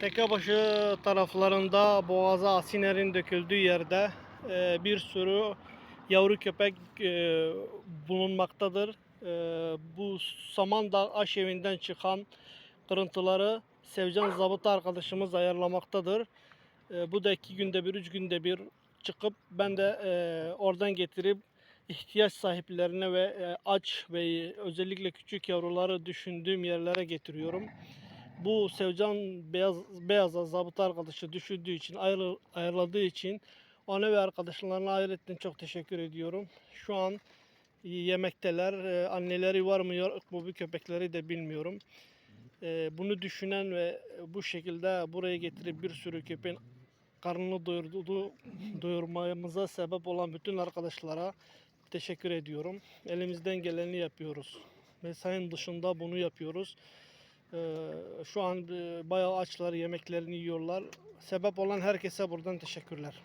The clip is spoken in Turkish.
Tekebaşı taraflarında Boğaz'a asinerin döküldüğü yerde e, bir sürü yavru köpek e, bulunmaktadır. E, bu Samandağ aşevinden çıkan kırıntıları Sevcan Zabıta arkadaşımız ayarlamaktadır. E, bu da iki günde bir, üç günde bir çıkıp ben de e, oradan getirip ihtiyaç sahiplerine ve e, aç ve özellikle küçük yavruları düşündüğüm yerlere getiriyorum. Bu Sevcan Beyaz Beyaz'a zabıta arkadaşı düşündüğü için, ayrı, ayarladığı için ona ve arkadaşlarına ayrıca çok teşekkür ediyorum. Şu an yemekteler. E, Anneleri var mı yok mu bu köpekleri de bilmiyorum. E, Bunu düşünen ve bu şekilde buraya getirip bir sürü köpeğin karnını doyurduğu, doyurmamıza sebep olan bütün arkadaşlara teşekkür ediyorum. Elimizden geleni yapıyoruz. Mesainin dışında bunu yapıyoruz. Ee, şu an e, bayağı açlar, yemeklerini yiyorlar. Sebep olan herkese buradan teşekkürler.